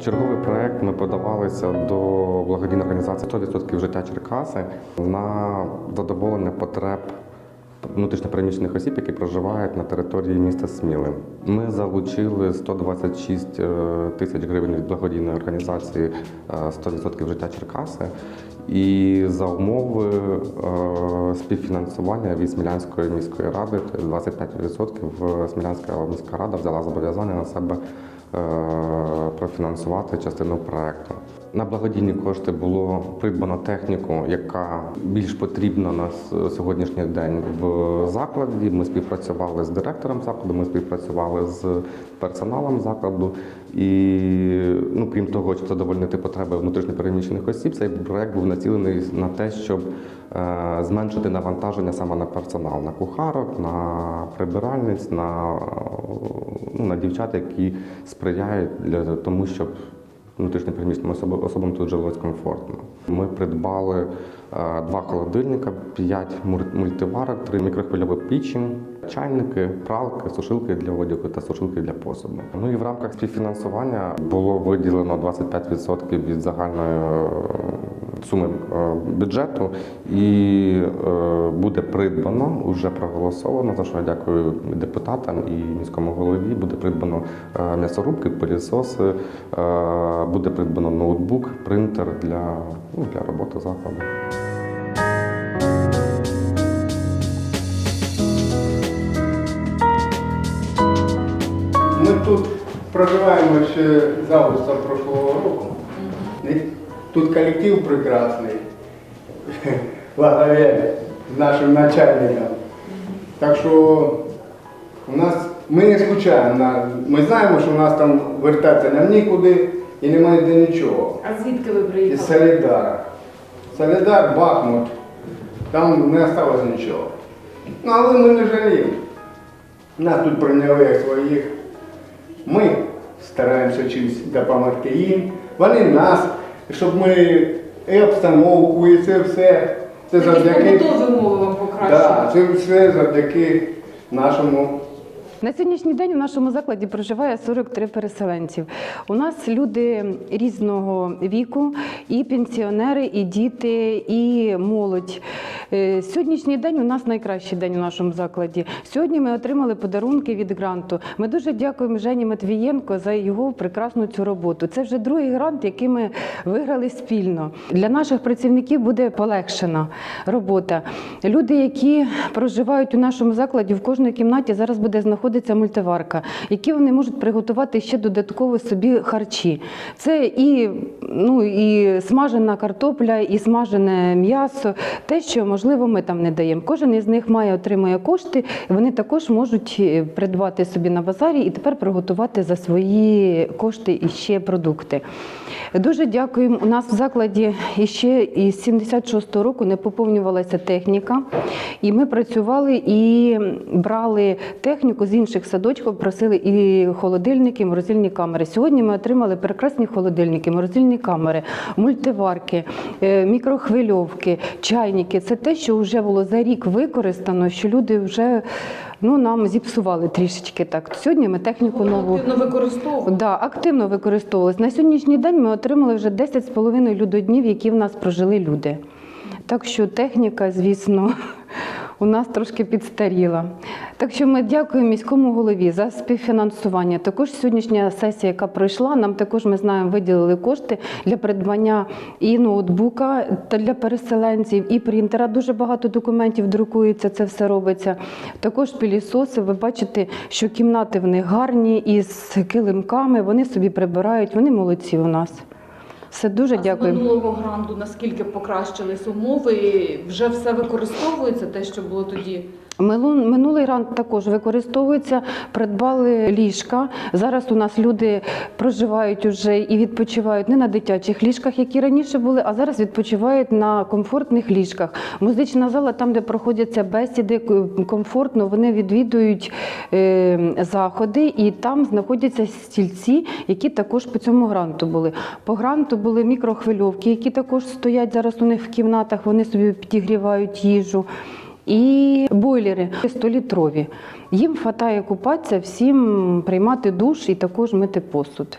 Черговий проект ми подавалися до благодійної організації 100% життя Черкаси на задоволення потреб внутрішньопереміщених осіб, які проживають на території міста Сміли. Ми залучили 126 е, тисяч гривень від благодійної організації е, 100% життя Черкаси. І за умови е, співфінансування від Смілянської міської ради, тобто 25% Смілянська міська рада взяла зобов'язання на себе е, профінансувати частину проекту. На благодійні кошти було придбано техніку, яка більш потрібна на сьогоднішній день в закладі. Ми співпрацювали з директором закладу, ми співпрацювали з персоналом закладу. І ну, крім того, щоб задовольнити потреби внутрішньопереміщених осіб, цей проект був націлений на те, щоб е, зменшити навантаження саме на персонал, на кухарок, на прибиральниць, на, е, ну, на дівчат, які сприяють для тому, щоб внутрішньопереміщеним особам, особам тут жилось комфортно. Ми придбали е, два холодильника, п'ять мультиварок, три мікрохвильові пічі, чайники, пралки, сушилки для одягу та сушилки для посуду. Ну і в рамках співфінансування було виділено 25% від загальної суми е, бюджету і е, буде придбано, вже проголосовано, за що я дякую депутатам і міському голові. Буде придбано е, м'ясорубки, пилісоси, буде придбано ноутбук, принтер для, ну, для роботи закладу. Ми тут проживаємо ще з августа прошлого року. Тут колектив прекрасний, во главе з нашим начальником. Так що у нас ми не скучаємо. на- Ми знаємо, що у нас там вертатися нам нікуди і немає де нічого. А звідки ви Із приїхали? Солідара. Солідар, Бахмут. Там не осталось нічого. Ну, але ми не жаліємо. Нас тут прийняли як своїх. Ми стараємося чимось допомогти їм. Вони нас, щоб ми і обстановку, і це все. Це завдяки. побутові умови вам Да, це все завдяки нашому На сьогоднішній день у нашому закладі проживає 43 переселенців. У нас люди різного віку, і пенсіонери, і діти, і молодь. Е, Сьогоднішній день у нас найкращий день у нашому закладі. Сьогодні ми отримали подарунки від гранту. Ми дуже дякуємо Жені Матвієнко за його прекрасну цю роботу. Це вже другий грант, який ми виграли спільно. Для наших працівників буде полегшена робота. Люди, які проживають у нашому закладі, в кожній кімнаті зараз буде знаходитися мультиварка, які вони можуть приготувати ще додатково собі харчі. Це і, ну, і смажена картопля, і смажене м'ясо, те, що можливо ми там не даємо. Кожен із них має отримує кошти, вони також можуть е, придбати собі на базарі і тепер приготувати за свої кошти і ще продукти. Дуже дякуємо. У нас в закладі іще із 76-го року не поповнювалася техніка, і ми працювали і брали техніку з інших садочків, просили і холодильники, і морозильні камери. Сьогодні ми отримали прекрасні холодильники, морозильні камери, мультиварки, е, мікрохвильовки, чайники. Це те, що вже було за рік використано, що люди вже ну, нам зіпсували трішечки так. Сьогодні ми техніку нову. Активно використовували. Да, активно використовувалось. На сьогоднішній день ми отримали вже 10,5 людоднів, які в нас прожили люди. Так що техніка, звісно, у нас трошки підстаріла. Так що ми дякуємо міському голові за співфінансування. Також сьогоднішня сесія, яка пройшла, нам також ми знаємо, виділили кошти для придбання і ноутбука та для переселенців, і принтера. Дуже багато документів друкується, це все робиться. Також пілісоси. Ви бачите, що кімнати в них гарні із килимками. Вони собі прибирають. Вони молодці у нас. Все дуже А з минулого гранту наскільки покращились умови? Вже все використовується, те, що було тоді. Минул- Минулий ранг також використовується, придбали ліжка. Зараз у нас люди проживають уже і відпочивають не на дитячих ліжках, які раніше були, а зараз відпочивають на комфортних ліжках. Музична зала, там, де проходяться бесіди, комфортно, вони відвідують е, заходи, і там знаходяться стільці, які також по цьому гранту були. По гранту були мікрохвильовки, які також стоять зараз у них в кімнатах, вони собі підігрівають їжу. І бойлери 100-літрові. Їм вистачає купатися, всім приймати душ і також мити посуд.